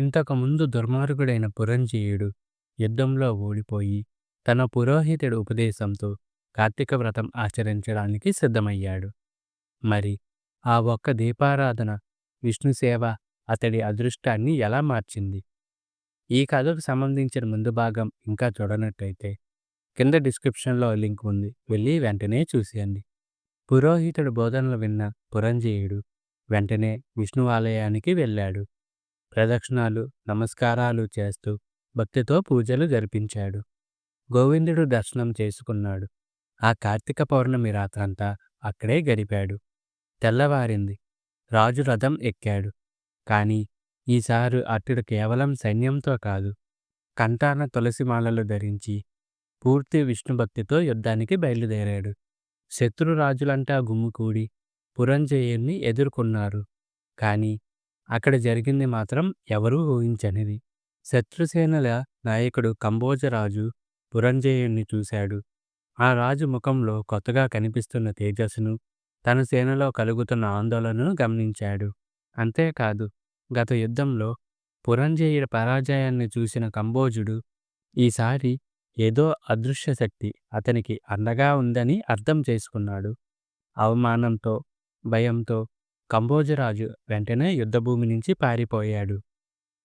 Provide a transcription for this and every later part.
ఇంతకుముందు దుర్మార్గుడైన పురంజీయుడు యుద్ధంలో ఓడిపోయి తన పురోహితుడి ఉపదేశంతో కార్తీక వ్రతం ఆచరించడానికి సిద్ధమయ్యాడు. మరి ఆ ఒక్క దీపారాధన విష్ణు సేవ అతడి అదృష్టాన్ని ఎలా మార్చింది? ఈ కథకు సంబంధించిన ముందు భాగం ఇంకా చూడనట్టయితే కింద డిస్క్రిప్షన్లో లింక్ ఉంది. వెళ్ళి వెంటనే చూసేయండి. పురోహితుడు బోధనలు విన్న పురంజీయుడు వెంటనే విష్ణు ఆలయానికి వెళ్ళాడు. ప్రదక్షిణాలు నమస్కారాలు చేస్తూ భక్తితో పూజలు జరిపించాడు. గోవిందుడు దర్శనం చేసుకున్నాడు. ఆ కార్తీక పౌర్ణమి రాత్రంతా అక్కడే గడిపాడు. తెల్లవారింది. రాజు రథం ఎక్కాడు. కాని ఈసారి అతడు కేవలం సైన్యంతో కాదు కంటాన తులసిమాలలు ధరించి పూర్తి విష్ణుభక్తితో యుద్ధానికి బయలుదేరాడు. శత్రురాజులంటా గుమ్ముకూడి పురంజయుణ్ణి ఎదుర్కొన్నారు. కాని అక్కడ జరిగింది మాత్రం ఎవరూ ఊహించనిది. శత్రుసేనల నాయకుడు కంబోజరాజు పురంజయుణ్ణి చూశాడు. ఆ రాజు ముఖంలో కొత్తగా కనిపిస్తున్న తేజస్సును తన సేనలో కలుగుతున్న ఆందోళనను గమనించాడు. అంతేకాదు గత యుద్ధంలో పురంజయుడి పరాజయాన్ని చూసిన కంబోజుడు ఈసారి ఏదో అదృశ్య శక్తి అతనికి అండగా ఉందని అర్థం చేసుకున్నాడు. అవమానంతో భయంతో కంబోజరాజు వెంటనే యుద్ధభూమి నుంచి పారిపోయాడు.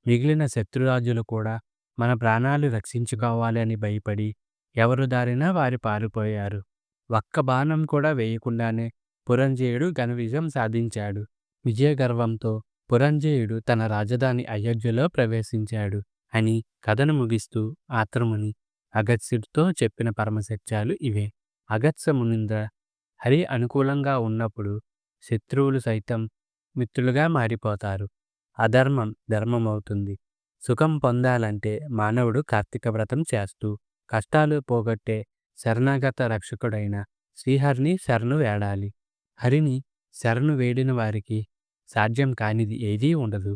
మిగిలిన శత్రురాజులు కూడా మన ప్రాణాలు రక్షించుకోవాలి అని భయపడి ఎవరు దారినా వారి పారిపోయారు. ఒక్క బాణం కూడా వేయకుండానే పురంజయుడు ఘన విజయం సాధించాడు. విజయగర్వంతో పురంజయుడు తన రాజధాని అయోధ్యలో ప్రవేశించాడు అని కథను ముగిస్తూ ఆత్రముని అగత్స్యుడితో చెప్పిన పరమసత్యాలు ఇవే. అగత్స మునింద్ర హరి అనుకూలంగా ఉన్నప్పుడు శత్రువులు సైతం మిత్రులుగా మారిపోతారు. అధర్మం ధర్మమవుతుంది. సుఖం పొందాలంటే మానవుడు కార్తీక వ్రతం చేస్తూ కష్టాలు పోగొట్టే శరణాగత రక్షకుడైన శ్రీహరిని శరణు వేడాలి. హరిని శరణు వేడిన వారికి సాధ్యం కానిది ఏదీ ఉండదు.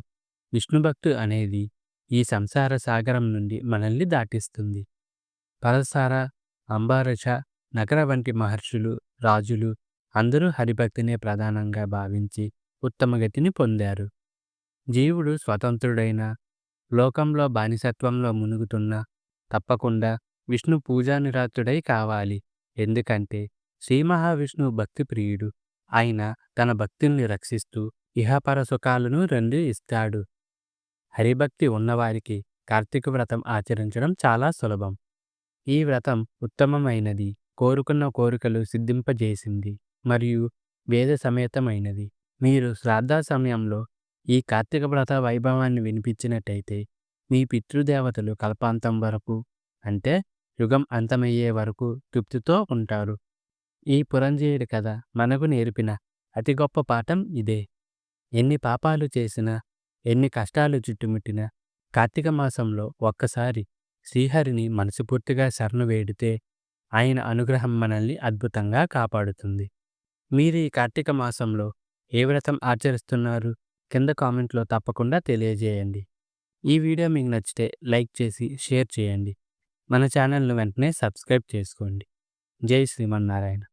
విష్ణుభక్తు అనేది ఈ సంసార సాగరం నుండి మనల్ని దాటిస్తుంది. పరసార అంబారష నగర వంటి మహర్షులు రాజులు అందరూ హరిభక్తినే ప్రధానంగా భావించి ఉత్తమగతిని పొందారు. జీవుడు స్వతంత్రుడైన లోకంలో బానిసత్వంలో మునుగుతున్న తప్పకుండా విష్ణు పూజానిరాతుడై కావాలి. ఎందుకంటే శ్రీ మహావిష్ణువు భక్తి ప్రియుడు. ఆయన తన భక్తుల్ని రక్షిస్తూ ఇహపర సుఖాలను రెండు ఇస్తాడు. హరిభక్తి ఉన్నవారికి కార్తీక వ్రతం ఆచరించడం చాలా సులభం. ఈ వ్రతం ఉత్తమమైనది కోరుకున్న కోరికలు సిద్ధింపజేసింది. మరియు వేద సమేతమైనది. మీరు శ్రాద్ధ సమయంలో ఈ కార్తీక వ్రత వైభవాన్ని వినిపించినట్టయితే మీ పితృదేవతలు కల్పాంతం వరకు అంటే యుగం అంతమయ్యే వరకు తృప్తితో ఉంటారు. ఈ పురంజేయుడి కథ మనకు నేర్పిన అతి గొప్ప పాఠం ఇదే. ఎన్ని పాపాలు చేసినా ఎన్ని కష్టాలు చుట్టుముట్టినా కార్తీక మాసంలో ఒక్కసారి శ్రీహరిని మనసుపూర్తిగా శరణు వేడితే ఆయన అనుగ్రహం మనల్ని అద్భుతంగా కాపాడుతుంది. మీరు ఈ కార్తీక మాసంలో ఏ వ్రతం ఆచరిస్తున్నారు? కింద కామెంట్లో తప్పకుండా తెలియజేయండి. ఈ వీడియో మీకు నచ్చితే లైక్ చేసి షేర్ చేయండి. మన ఛానల్ను వెంటనే సబ్స్క్రైబ్ చేసుకోండి. జై శ్రీమన్నారాయణ.